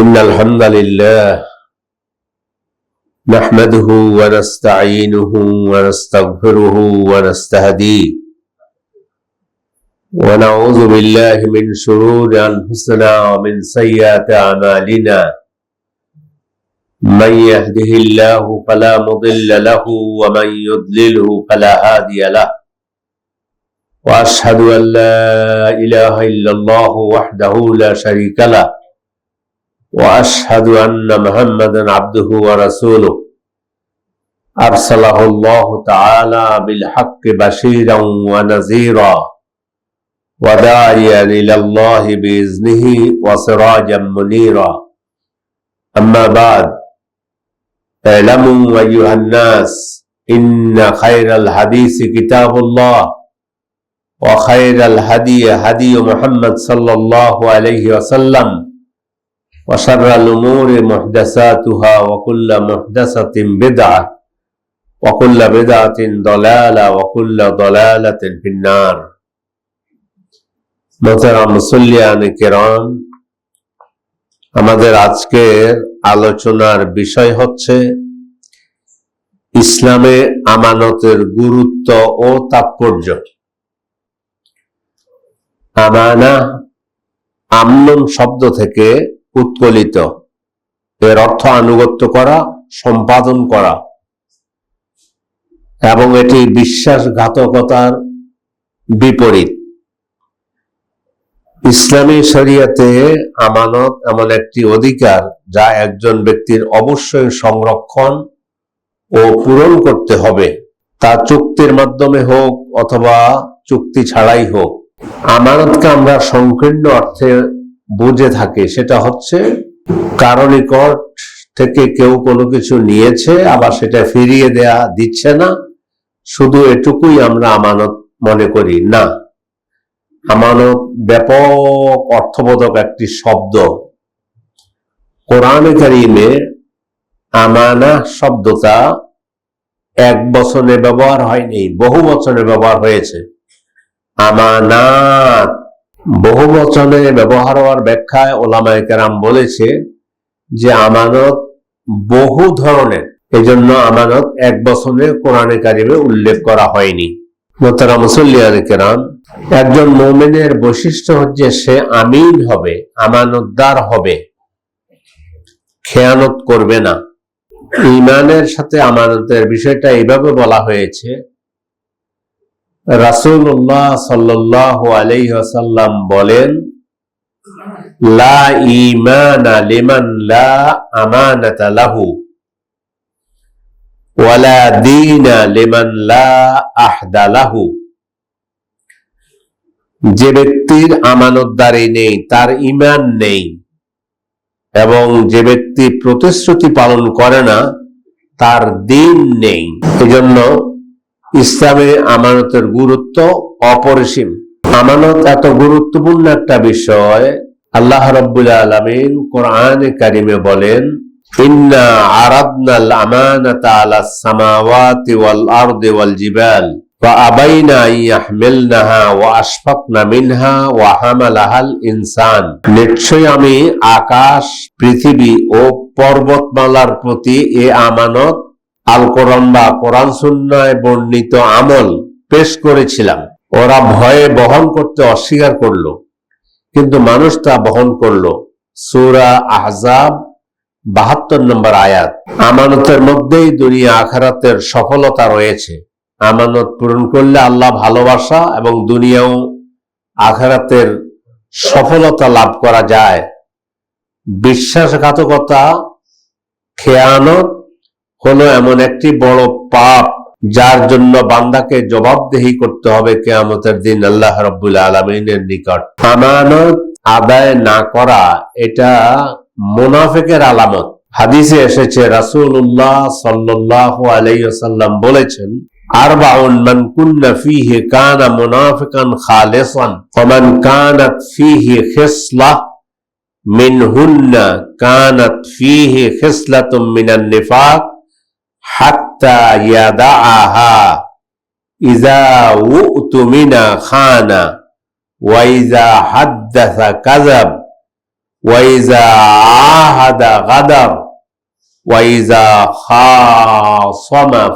إن الحمد لله نحمده ونستعينه ونستغفره ونستهديه ونعوذ بالله من شرور أنفسنا ومن سيئات أعمالنا. من يهده الله فلا مضل له ومن يضلله فلا هادي له. وأشهد أن لا إله إلا الله وحده لا شريك له. وأشهد أن محمدا عبده ورسوله. أرسله الله تعالى بالحق بشيرا ونذيرا وداعيا إلى الله بإذنه وسراجا منيرا. أما بعد اعلموا أيها الناس إن خير الحديث كتاب الله وخير الهدي هدي محمد صلى الله عليه وسلم. وشر الأمور محدثاتها وكل محدثة بدعة وكل بدعة ضلالة وكل ضلالة في النار মোহতারাম মুসল্লিয়ান কেরাম আমাদের আজকের আলোচনার বিষয় হচ্ছে ইসলামে আমানতের গুরুত্ব ও তাৎপর্য আমানা আমনন শব্দ থেকে উৎকলিত। এর অর্থ আনুগত্য করা, সম্পাদন করা। এবং এটি বিশ্বাসঘাতকতার বিপরীত। ইসলামী শরিয়াতে আমানত এমন একটি অধিকার যা একজন ব্যক্তির অবশ্যই সংরক্ষণ ও পূরণ করতে হবে। তা চুক্তির মাধ্যমে হোক অথবা চুক্তি ছাড়াই হোক। আমানতকে আমরা সংকীর্ণ অর্থে বুঝে থাকে। সেটা হচ্ছে কারও নিকট থেকে কেউ কোনো কিছু নিয়েছে, আবার সেটা ফিরিয়ে দেয়া দিচ্ছে না। শুধু এটুকুই আমরা আমানত মনে করি। না, আমানত ব্যাপক অর্থবোধক একটি শব্দ। কোরআনে কারিমে আমানা শব্দটা এক বছরে ব্যবহার হয়নি, বহু বছরে ব্যবহার হয়েছে। আমানাত বহু বচনে ব্যবহার হওয়ার ব্যাখ্যায় ওলামায় কেরাম বলেছে যে আমানত বহু ধরনের। এজন্য আমানত এক বছরে কোরআনে কারিমে উল্লেখ করা হয়নি। মোতারা মুসল্লিয়ান কেরাম, একজন মোমেনের বৈশিষ্ট্য হচ্ছে সে আমিন হবে, আমানতদার হবে, খেয়ানত করবে না। ইমানের সাথে আমানতের বিষয়টা এইভাবে বলা হয়েছে রাসুল্লাহ সাল্লাহ বলেন যে ব্যক্তির আমানতদারি নেই, তার ইমান নেই, এবং যে ব্যক্তি প্রতিশ্রুতি পালন করে না, তার দিন নেই। এজন্য ইসলামে আমানতের গুরুত্ব অপরিসীম আমানত এত গুরুত্বপূর্ণ একটা বিষয় আল্লাহ রব্বুল আলমিন কোরআন কারিমে বলেন ইন্না আরাদনাল আমানাতা আলা সামাওয়াতি ওয়াল আরদি ওয়াল জিবাল فأبينا أن يحملنها وأشفقن منها وحملها الإنسان নিশ্চয় আমি আকাশ পৃথিবী ও পর্বতমালার প্রতি এ আমানত আল কোরআন বা কোরআন সুন্নায় বর্ণিত আমল পেশ করেছিলাম। ওরা ভয়ে বহন করতে অস্বীকার করল। কিন্তু মানুষ তা বহন করল। সুরা আহজাব, বাহাত্তর নম্বর আয়াত। আমানতের মধ্যেই দুনিয়া আখারাতের সফলতা রয়েছে। আমানত পূরণ করলে আল্লাহ ভালোবাসা এবং দুনিয়াও আখারাতের সফলতা লাভ করা যায়। বিশ্বাসঘাতকতা, খেয়ানত হলো এমন একটি বড় পাপ যার জন্য বান্দাকে জবাবদেহি করতে হবে কেয়ামতের দিন আল্লাহ রব্বুল আলমিনের নিকট। আমানত আদায় না করা এটা মোনাফেকের আলামত। হাদিসে এসেছে, রাসূলুল্লাহ সাল্লাল্লাহু আলাইহি ওয়াসাল্লাম বলেছেন, আরবাউন মান কুন্না কানা মুনাফিকান মান কানাত কানাত মিনান নিফাক হাত্তা ইয়াদাআহা। ইজা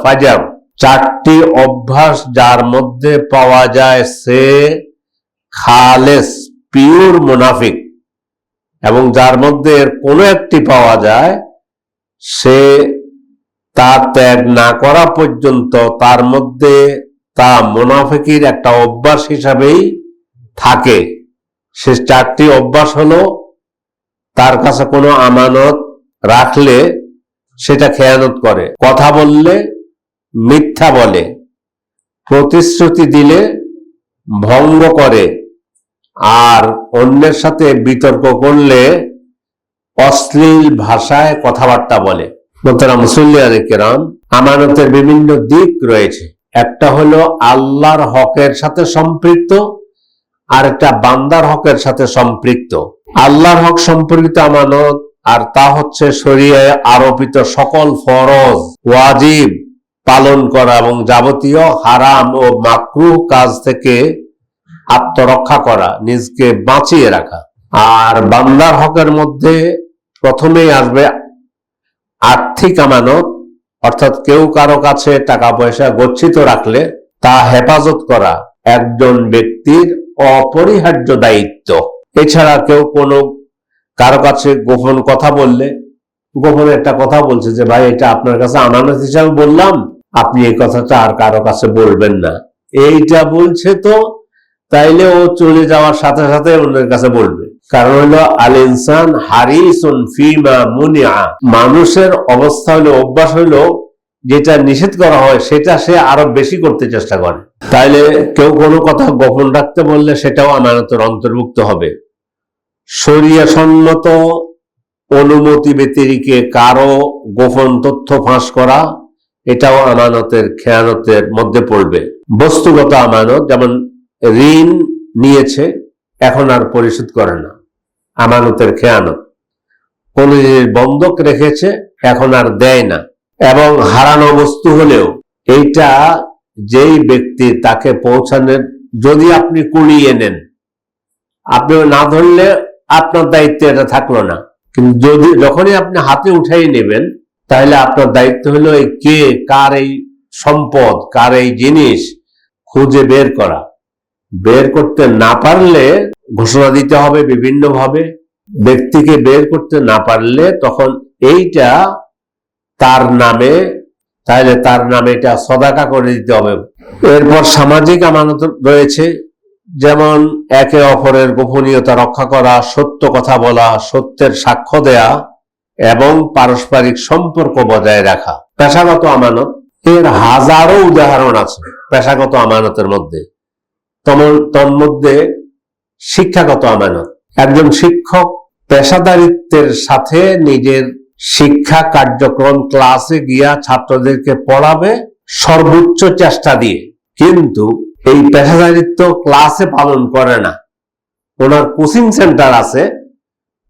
ফাজার চারটি অভ্যাস যার মধ্যে পাওয়া যায় সে খালেস, পিওর মুনাফিক। এবং যার মধ্যে কোনো একটি পাওয়া যায় সে তা ত্যাগ না করা পর্যন্ত তার মধ্যে তা মুনাফিকির একটা অভ্যাস হিসাবেই থাকে। সে চারটি অভ্যাস হলো, তার কাছে কোনো আমানত রাখলে সেটা খেয়ানত করে, কথা বললে মিথ্যা বলে, প্রতিশ্রুতি দিলে ভঙ্গ করে, আর অন্যের সাথে বিতর্ক করলে অশ্লীল ভাষায় কথাবার্তা বলে। মোতারা মুসল্লিয়ান কেরাম, আমানতের বিভিন্ন দিক রয়েছে। একটা হলো আল্লাহর হকের সাথে সম্পৃক্ত আর একটা বান্দার হকের সাথে সম্পৃক্ত। আল্লাহর হক সম্পর্কিত আমানত, আর তা হচ্ছে শরিয়ায় আরোপিত সকল ফরজ, ওয়াজিব পালন করা এবং যাবতীয় হারাম ও মাকরুহ কাজ থেকে আত্মরক্ষা করা, নিজকে বাঁচিয়ে রাখা। আর বান্দার হকের মধ্যে প্রথমেই আসবে আর্থিক আমানত, অর্থাৎ কেউ কারও কাছে টাকা পয়সা গচ্ছিত রাখলে তা হেফাজত করা একজন ব্যক্তির অপরিহার্য দায়িত্ব। এছাড়া কেউ কোনো কারও কাছে গোপন কথা বললে, গোপন একটা কথা বলছে যে, ভাই, এটা আপনার কাছে আমানত হিসাবে বললাম। আপনি এই কথাটা আর কারও কাছে বলবেন না। এইটা বলছে তো, তাইলে ও চলে যাওয়ার সাথে সাথে অন্যের কাছে বলবে। কারণ হলো আল ইনসান হারিসুন ফিমা মুনিয়া মানুষের অবস্থা হলো, অভ্যাস হলো যেটা নিষেধ করা হয়, সেটা সে আরও বেশি করতে চেষ্টা করে। তাইলে কেউ কোনো কথা গোপন রাখতে বললে সেটাও আমানতের অন্তর্ভুক্ত হবে। শরিয়া সম্মত অনুমতি ব্যতিরিকে কারও গোপন তথ্য ফাঁস করা, এটাও আমানতের খেয়ানতের মধ্যে পড়বে। বস্তুগত আমানত, যেমন ঋণ নিয়েছে, এখন আর পরিশোধ করে না। আমানতের খেয়ানত। কোন জিনিস বন্ধক রেখেছে, এখন আর দেয় না। এবং হারানো বস্তু হলেও এইটা যেই ব্যক্তি তাকে পৌঁছানোর, যদি আপনি কুড়িয়ে নেন আপনি না ধরলে আপনার দায়িত্ব এটা থাকল না। কিন্তু যদি, যখনই আপনি হাতে উঠাই নেবেন, তাহলে আপনার দায়িত্ব হলো এই কে, কার এই সম্পদ, কার এই জিনিস খুঁজে বের করা। বের করতে না পারলে ঘোষণা দিতে হবে বিভিন্নভাবে। ব্যক্তিকে বের করতে না পারলে তখন এইটা তার নামে তাহলে তার নামে এটা সদাকা করে দিতে হবে। এরপর সামাজিক আমানত রয়েছে, যেমন একে অপরের গোপনীয়তা রক্ষা করা, সত্য কথা বলা, সত্যের সাক্ষ্য দেয়া এবং পারস্পরিক সম্পর্ক বজায় রাখা। পেশাগত আমানত, এর হাজারো উদাহরণ আছে পেশাগত আমানতের মধ্যে। তন্মধ্যে শিক্ষাগত আমানত। একজন শিক্ষক পেশাদারিত্বের সাথে নিজের শিক্ষা কার্যক্রম ক্লাসে গিয়া ছাত্রদেরকে পড়াবে সর্বোচ্চ চেষ্টা দিয়ে। কিন্তু এই পেশাদারিত্ব ক্লাসে পালন করে না। ওনার কোচিং সেন্টার আছে।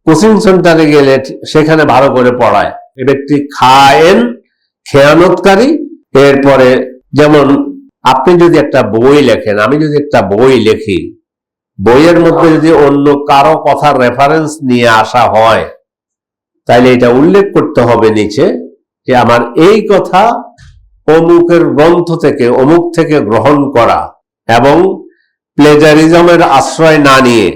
কোচিং সেন্টারে গেলে সেখানে ভালো করে পড়ায়। এ ব্যক্তি খায়েন, খেয়ানতকারী। এরপরে যেমন আপনি যদি একটা বই লেখেন, আমি যদি একটা বই লিখি, বইয়ের মধ্যে যদি অন্য কারও কথার রেফারেন্স নিয়ে আসা হয় তাহলে এটা উল্লেখ করতে হবে নিচে যে আমার এই কথা অমুকের গ্রন্থ থেকে, অমুক থেকে গ্রহণ করা এবং প্লেজারিজমের আশ্রয় না নিয়ে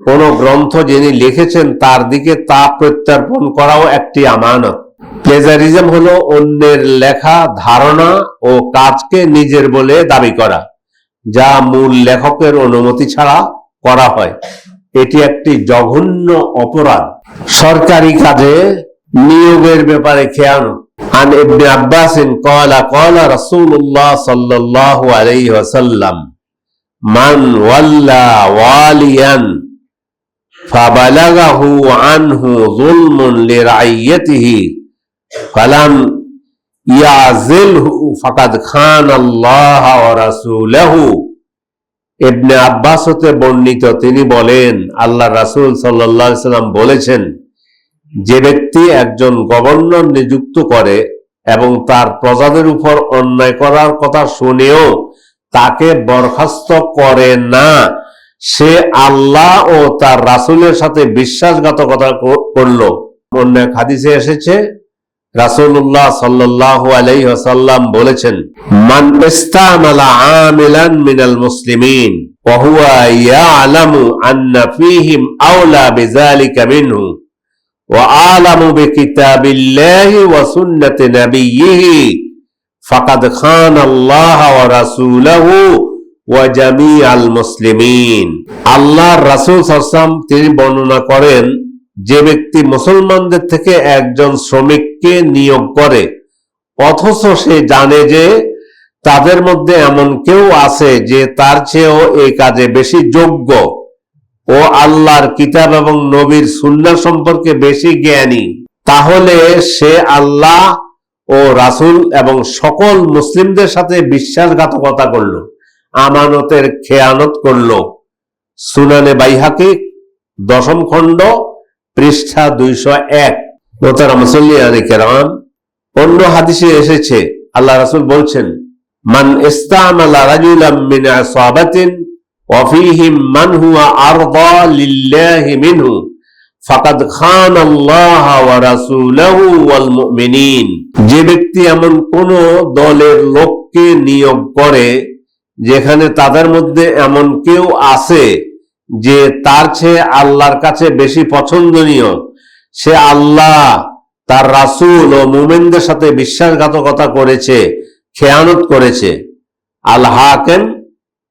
কোন গ্রন্থ যিনি লিখেছেন তার দিকে তা প্রত্যর্পণ করাও একটি আমানত। প্লেজারিজম হলো অন্যের লেখা ধারণা ও কাজকে নিজের বলে দাবি করা যা মূল লেখকের অনুমতি ছাড়া করা হয় এটি একটি জঘন্য অপরাধ সরকারি কাজে নিয়োগের ব্যাপারে খেয়ানো عن ابن عباس قال قال رسول الله صلى الله عليه وسلم من ولى واليا فبلغه عنه ظلم لرعيته কালাম ইয়াজিলহু ফাকাদ খান আল্লাহ রাসূলহু। ইবনে আব্বাস হতে বর্ণিত, তিনি বলেন আল্লাহ রাসূল সাল্লাল্লাহু আলাইহি সাল্লাম বলেছেন, যে ব্যক্তি একজন গভর্নর নিযুক্ত করে এবং তার প্রজাদের উপর অন্যায় করার কথা শুনেও তাকে বরখাস্ত করে না, সে আল্লাহ ও তার রাসুলের সাথে বিশ্বাসঘাতকতা করল। অন্য খাদিসে এসেছে রাসূলুল্লাহ সাল্লাল্লাহু আলাইহি ওয়াসাল্লাম বলেছেন মান ইস্তামালা আমিলান মিনাল মুসলিমিন ওয়া হুয়া ইয়ালামু আন্না ফীহিম আওলা বিযালিকা মিনহু وأعلم بكتاب الله وسنة نبيه فقد خان الله ورسوله وجميع المسلمين আল্লাহর রাসূল সাল্লাম তিনি বর্ণনা করেন যে ব্যক্তি মুসলমানদের থেকে একজন শ্রমিককে নিয়োগ করে, অথচ সে জানে যে তাদের মধ্যে এমন কেউ আছে যে তার চেয়েও এই কাজে বেশি যোগ্য। ও আল্লাহর কিতাব এবং নবীর সুন্না সম্পর্কে বেশি জ্ঞানী। তাহলে সে আল্লাহ ও রাসূল এবং সকল মুসলিমদের সাথে বিশ্বাসঘাতকতা করল, আমানতের খেয়ানত করল। সুনানে বাইহাকি, দশম খণ্ড পৃষ্ঠা দুইশো এক। মোতারা মুসল্লিয়ানি কেরাম অন্য হাদিসে এসেছে, আল্লাহ রাসুল বলছেন, মান ইস্তামালা রাজুলাম মিন আসাবাতিন ওয়াফিহিম মান হুয়া আরদা লিল্লাহি মিনহু, ফাকাদ খান আল্লাহ ওয়া রাসূলহু ওয়াল মুমিনিন। যে ব্যক্তি এমন কোন দলের লোককে নিয়োগ করে, যেখানে তাদের মধ্যে এমন কেউ আছে যে তার চেয়ে আল্লাহর কাছে বেশি পছন্দনীয়, সে আল্লাহ, তার রাসূল ও মুমিনদের সাথে বিশ্বাসঘাতকতা করেছে, খেয়ানত করেছে। আল হাকেম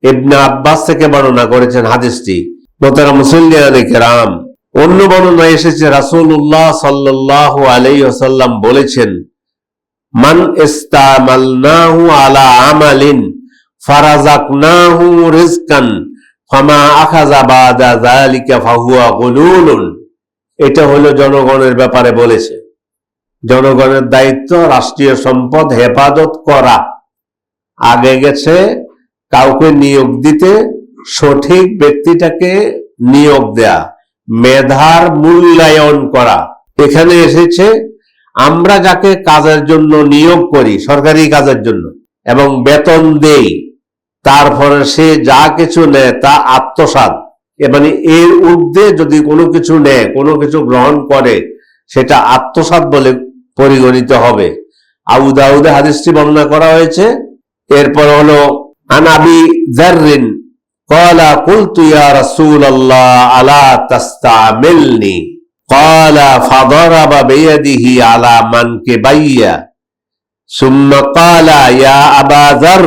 ইবনে আব্বাস থেকে বর্ণনা করেছেন হাদিসটি। মোতারা মুসল্লি আলী অন্য বর্ণনা এসেছে রাসুল উল্লাহ সাল্লাল্লাহু আলাই ওয়াসাল্লাম বলেছেন, মান ইস্তামালনাহু আলা আমালিন, ফারাযাকনাহু রিজকান ফামা আখাযা বাদা যালিকা ফাহুয়া গুলুলুন। এটা হলো জনগণের ব্যাপারে বলেছে। জনগণের দায়িত্ব রাষ্ট্রীয় সম্পদ হেফাজত করা। আগে গেছে কাউকে নিয়োগ দিতে, সঠিক ব্যক্তিটাকে নিয়োগ দেয়া, মেধার মূল্যায়ন করা। এখানে এসেছে, আমরা যাকে কাজের জন্য নিয়োগ করি, সরকারি কাজের জন্য, এবং বেতন দেই। তারপরে সে যা কিছু নেয় তা আত্মসাৎ এ মানে এর ঊর্ধ্বে যদি কোনো কিছু নেয় কোনো কিছু গ্রহণ করে সেটা আত্মসাৎ বলে পরিগণিত হবে আবু দাউদে হাদিসটি বর্ণনা করা হয়েছে এরপর হলো عن ابي ذر قال قلت يا رسول الله الا تستعملني قال فضرب بيده على منكبي ثم قال يا ابا ذر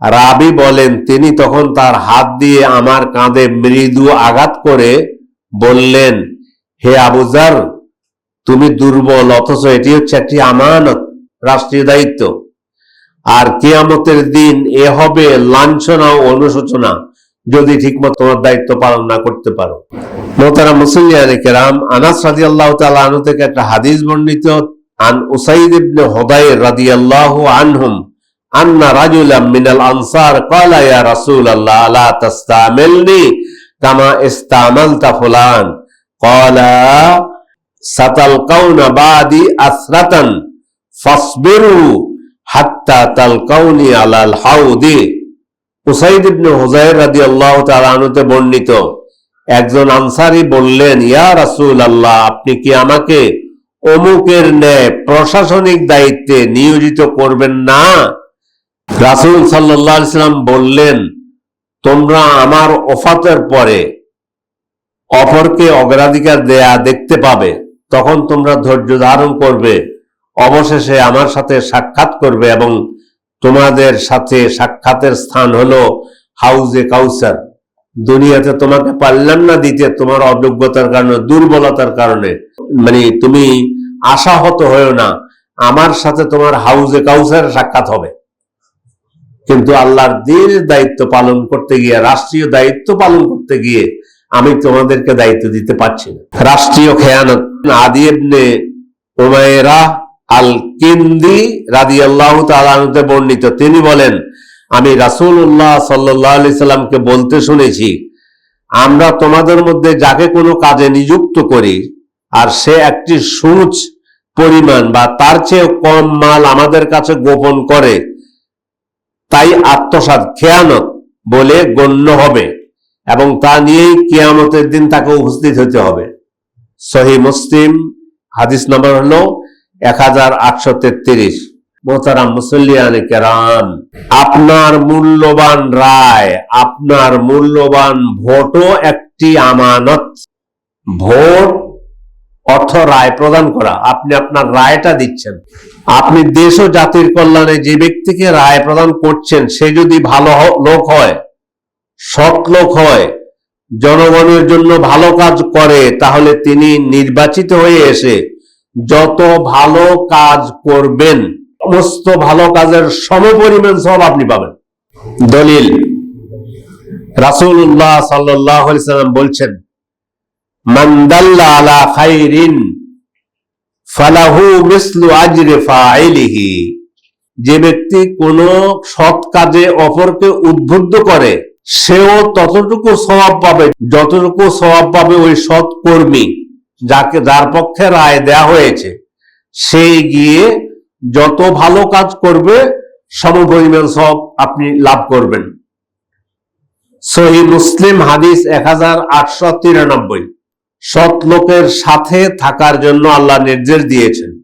রাবি বলেন, তিনি তখন তার হাত দিয়ে আমার কাঁধে মৃদু আঘাত করে বললেন, হে আবুজার তুমি দুর্বল, অথচ এটি হচ্ছে একটি আমানত, রাষ্ট্রীয় দায়িত্ব। আর কেয়ামতের দিন এ হবে লাঞ্ছনা ও অনুশোচনা, যদি ঠিকমতো তোমার দায়িত্ব পালন না করতে পারো। মোতারা মুসলিয়ান কেরাম, আনাস রাজি আল্লাহ আনহু থেকে একটা হাদিস বর্ণিত, আন উসাইদ ইবনে হুদাইর রাদিয়াল্লাহু আনহুম আন্না রাজুলাম মিনাল আনসার ক্বালা, ইয়া রাসূলুল্লাহ লা তাস্তামিলনি কামা ইস্তামালতা ফুলান? ক্বালা, সাতালকাউনা বাদি আসরাতান ফাসবিরু হাত্তা তালকাউনি আলাল হাউদি। উসাইদ ইবনে হুজাইর রাদিয়াল্লাহু তাআলা আনহুতে বর্ণিত, একজন আনসারী বললেন, ইয়া রাসূল আল্লাহ আপনি কি আমাকে অমুকের ন্যায় প্রশাসনিক দায়িত্বে নিয়োজিত করবেন না? রাসূল সাল্লাল্লাহু ইসলাম বললেন, তোমরা আমার ওফাতের পরে অপরকে অগ্রাধিকার দেয়া দেখতে পাবে। তখন তোমরা ধৈর্য ধারণ করবে। অবশেষে আমার সাথে সাক্ষাৎ করবে এবং তোমাদের সাথে সাক্ষাতের স্থান হলো হাউজে কাউসার। দুনিয়াতে তোমাকে পারলাম না দিতে তোমার অযোগ্যতার কারণে, দুর্বলতার কারণে। মানে তুমি আশাহত হয়েও না। আমার সাথে তোমার হাউজে কাউসার সাক্ষাৎ হবে। কিন্তু আল্লাহর দিনের দায়িত্ব পালন করতে গিয়ে, রাষ্ট্রীয় দায়িত্ব পালন করতে গিয়ে আমি তোমাদেরকে দায়িত্ব দিতে পারছি না। রাষ্ট্রীয় খেয়ানত। আদি ইবনে উমায়রা আল কিন্দি রাদি আল্লাহ তালাতে বর্ণিত। তিনি বলেন, আমি রাসূলুল্লাহ সাল্লাহ আলি সাল্লামকে বলতে শুনেছি, আমরা তোমাদের মধ্যে যাকে কোনো কাজে নিযুক্ত করি, আর সে একটি সুচ পরিমাণ বা তার চেয়ে কম মাল আমাদের কাছে গোপন করে তাই আত্মসাৎ খেয়ানত বলে গণ্য হবে এবং তা নিয়েই কেয়ামতের দিন তাকে উপস্থিত হতে হবে। সহি মুসলিম, হাদিস নম্বর হল এক হাজার আটশো তেত্রিশ। মোতারাম মুসল্লিয়ানে কেরাম, আপনার মূল্যবান রায়, আপনার মূল্যবান ভোটও একটি আমানত। ভোট অর্থ রায় প্রদান করা। আপনি আপনার রায়টা দিচ্ছেন। আপনি দেশ ও জাতির কল্যাণে যে ব্যক্তিকে রায় প্রদান করছেন, সে যদি ভালো লোক হয়, সৎ লোক হয়, জনগণের জন্য ভালো কাজ করে, তাহলে তিনি নির্বাচিত হয়ে এসে যত ভালো কাজ করবেন, সমস্ত ভালো কাজের সমপরিমাণ সব আপনি পাবেন। দলিল। আলাইহি সাল্লাম বলছেন যে ব্যক্তি কোন সৎ কাজে অপরকে উদ্বুদ্ধ করে, সেও ততটুকু স্বভাব পাবে, যতটুকু স্বভাব পাবে ওই সৎ কর্মী যাকে, যার পক্ষে রায় দেয়া হয়েছে, সে গিয়ে যত ভালো কাজ করবে সমপরিমাণ সব আপনি লাভ করবেন। সহি মুসলিম হাদিস এক হাজার আটশো তিরানব্বই। সৎ লোকের সাথে থাকার জন্য আল্লাহ নির্দেশ দিয়েছেন।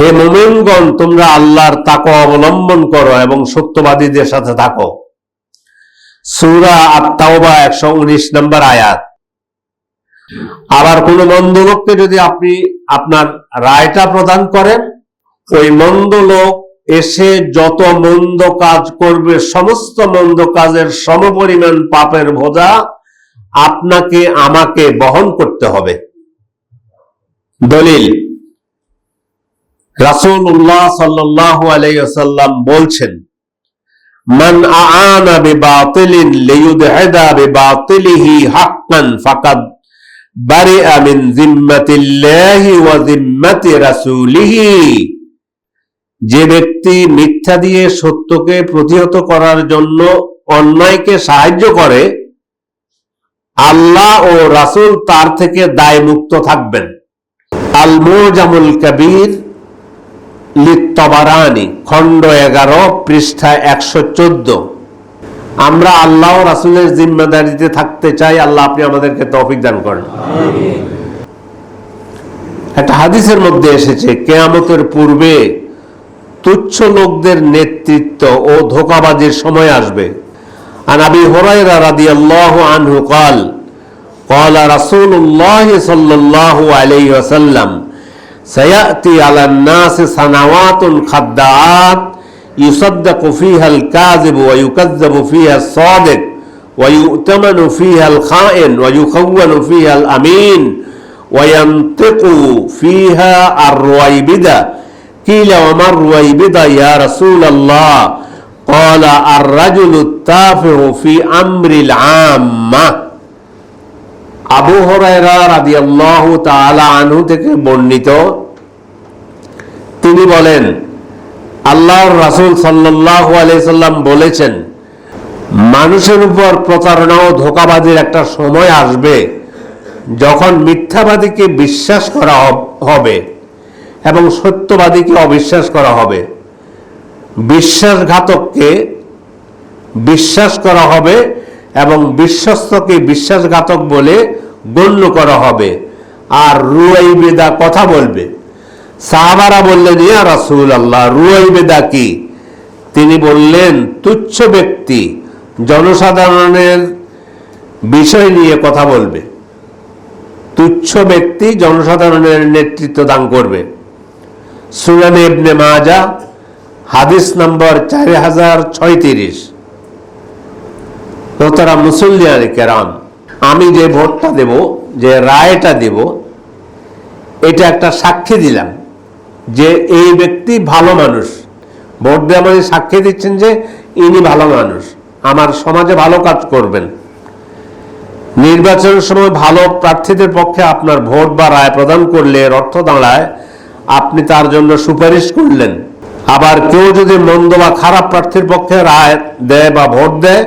হে মুমিনগণ, তোমরা আল্লাহর তাকওয়া অবলম্বন করো এবং সত্যবাদীদের সাথে থাকো। সূরা আত-তাওবা 119 নম্বর আয়াত। আবার কোন মন্দ লোককে যদি আপনি আপনার রায়টা প্রদান করেন, ওই মন্দ লোক এসে যত মন্দ কাজ করবে, সমস্ত মন্দ কাজের সমপরিমাণ পাপের বোঝা আপনাকে, আমাকে বহন করতে হবে। দলিল, রাসূলুল্লাহ সাল্লাল্লাহু আলাইহি ওয়াসাল্লাম বলছেন, মান আআনা বিবাতিলিন লিইউদহিদা বিবাতিলিহি হাক্কান ফাকাদ জিম্মাতিল্লাহি ওয়া জিম্মাতি রাসূলিহি। যে ব্যক্তি মিথ্যা দিয়ে সত্যকে প্রতিহত করার জন্য অন্যায়কে সাহায্য করে আল্লাহ ও রাসূল তার থেকে দায় মুক্ত থাকবেন। আল মুজামুল কবির লিত্তবারানি খণ্ড এগারো পৃষ্ঠা একশো চোদ্দ। আমরা আল্লাহ ও রাসূলের জিম্মাদারিতে থাকতে চাই আল্লাহ আপনি আমাদেরকে তৌফিক দান করেন। একটা হাদিসের মধ্যে এসেছে কেয়ামতের পূর্বে তুচ্ছ লোকদের নেতৃত্ব ও ধোকাবাজির সময় আসবে عن ابي هريره رضي الله عنه قال قال رسول الله صلى الله عليه وسلم سياتي على الناس سنوات خداعات يصدق فيها الكاذب ويكذب فيها الصادق ويؤتمن فيها الخائن ويخون فيها الامين وينطق فيها الرويبده قيل وما الرويبده يا رسول الله قال الرجل التافه في امر العامه আবু হরাইরা রাদিয়াল্লাহু তাআলা আনহু থেকে বর্ণিত তিনি বলেন আল্লাহর রাসূল সাল্লাল্লাহু আলাইহি সাল্লাম বলেছেন মানুষের উপর প্রতারণা ও ধোঁকাবাজির একটা সময় আসবে যখন মিথ্যাবাদীকে বিশ্বাস করা হব- হবে এবং সত্যবাদীকে অবিশ্বাস করা হবে। বিশ্বাসঘাতককে বিশ্বাস করা হবে এবং বিশ্বস্তকে বিশ্বাসঘাতক বলে গণ্য করা হবে। আর রুয়াই বেদা কথা বলবে। সাহাবারা বললেন, ইয়া রাসূল আল্লাহ রুয়াই বেদা কি? তিনি বললেন, তুচ্ছ ব্যক্তি, জনসাধারণের বিষয় নিয়ে কথা বলবে। তুচ্ছ ব্যক্তি জনসাধারণের নেতৃত্ব দান করবে। সুনানে ইবনে মাজা হাদিস নম্বর হাজার ছয়ত্রিশ। কেরাম, আমি যে ভোটটা দেব, যে রায়টা দেব, এটা একটা সাক্ষী দিলাম যে এই ব্যক্তি ভালো মানুষ। ভোট দেওয়া মানে সাক্ষী দিচ্ছেন যে ইনি ভালো মানুষ, আমার সমাজে ভালো কাজ করবেন। নির্বাচনের সময় ভালো প্রার্থীদের পক্ষে আপনার ভোট বা রায় প্রদান করলে এর অর্থ দাঁড়ায় আপনি তার জন্য সুপারিশ করলেন। আবার কেউ যদি মন্দ বা খারাপ প্রার্থীর পক্ষে রায় দেয় বা ভোট দেয়,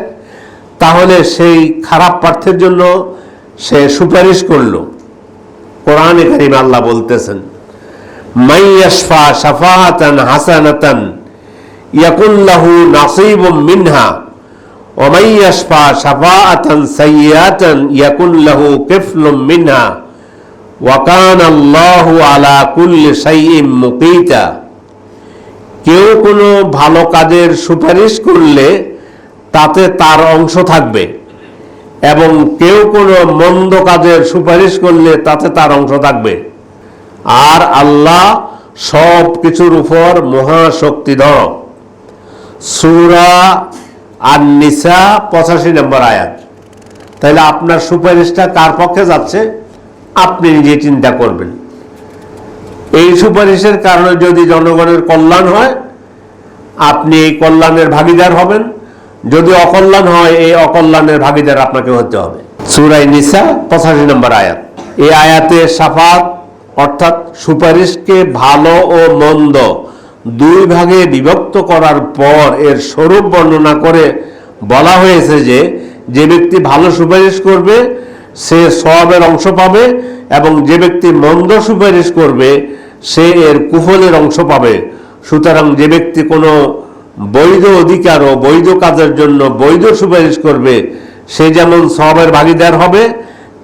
তাহলে সেই খারাপ প্রার্থীর জন্য সে সুপারিশ করল। কোরআন কারিম আল্লাহ বলতেছেন মাইয়াশফা সাফাহাতান হাসানাতান ইয়াকুল্লাহু নাসিবুম মিনহা ওমাইয়াশফা সাফাআতান সাইয়াতান ইয়াকুল্লাহু কিফলুম মিনহা। ওয়াকান আল্লাহ আলা কুল্লে সাইম মুকিতা। কেউ কোনো ভালো কাজের সুপারিশ করলে তাতে তার অংশ থাকবে এবং কেউ কোনো মন্দ কাজের সুপারিশ করলে তাতে তার অংশ থাকবে। আর আল্লাহ সব কিছুর উপর মহাশক্তিধর। সুরা আর নিসা পঁচাশি নম্বর আয়াত। তাহলে আপনার সুপারিশটা কার পক্ষে যাচ্ছে? আপনি নিজে চিন্তা করবেন। এই সুপারিশের কারণে যদি জনগণের কল্যাণ হয়, আপনি এই কল্যাণের ভাগিদার হবেন। যদি অকল্যাণ হয়, এই অকল্যাণের ভাগিদার আপনাকে হতে হবে। সুরাই নিসা, পঁচাশি নম্বর আয়াত। এই আয়াতে সাফাত অর্থাৎ সুপারিশকে ভালো ও মন্দ দুই ভাগে বিভক্ত করার পর এর স্বরূপ বর্ণনা করে বলা হয়েছে যে যে ব্যক্তি ভালো সুপারিশ করবে সে সবের অংশ পাবে এবং যে ব্যক্তি মন্দ সুপারিশ করবে, সে এর কুফলের অংশ পাবে। সুতরাং যে ব্যক্তি কোনো বৈধ অধিকার ও বৈধ কাজের জন্য বৈধ সুপারিশ করবে, সে যেমন সবের ভাগিদার হবে,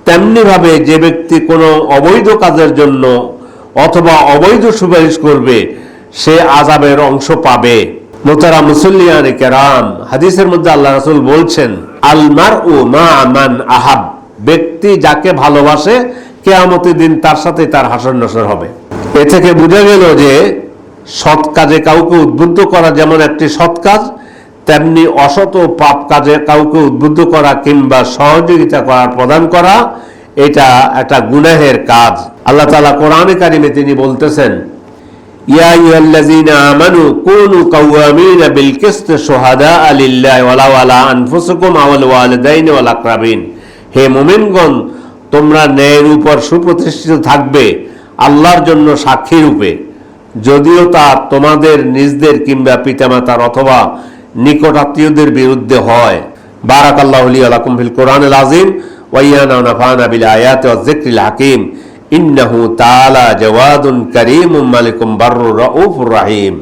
তেমনিভাবে যে ব্যক্তি কোনো অবৈধ কাজের জন্য অথবা অবৈধ সুপারিশ করবে, সে আজাবের অংশ পাবে। মোতারা মুসল্লিয়ানে কেরাম, হাদিসের মধ্যে আল্লাহ রাসুল বলছেন আলমার ও মা আহাব। ব্যক্তি যাকে ভালোবাসে, কেয়ামতের দিন তার সাথে তার হাসর নসর হবে। এ থেকে বোঝা গেল যে, সৎ কাজে কাউকে উদ্বুদ্ধ করা যেমন একটি সৎ কাজ, তেমনি অসৎ ও পাপ কাজে কাউকে উদ্বুদ্ধ করা কিংবা সহযোগিতা করা প্রদান করা, এটা একটা গুনাহের কাজ। আল্লাহ তালা কোরআনে কারিমে তিনি বলতেছেন, ইয়া আইয়ুহাল্লাযীনা আমানু কুনু কাওয়ামিনা আকরাবিন। হে মুমিনগণ, তোমরা ন্যায়ের উপর সুপ্রতিষ্ঠিত থাকবে, আল্লাহর জন্য সাক্ষী রূপে। যদিও তা তোমাদের নিজদের কিংবা পিতামাতার অথবা নিকট আত্মীয়দের বিরুদ্ধে হয়। বারাক আল্লাহ আলাকুম ফিল কোরআন আজিম ওয়াইয়ানা নাফানা বিল আয়াত ওয়া যিকরিল হাকিম। ইন্নাহু তাআলা জাওয়াদুন কারীমুম মালিকুম বাররুর রাউফুর রাহিম।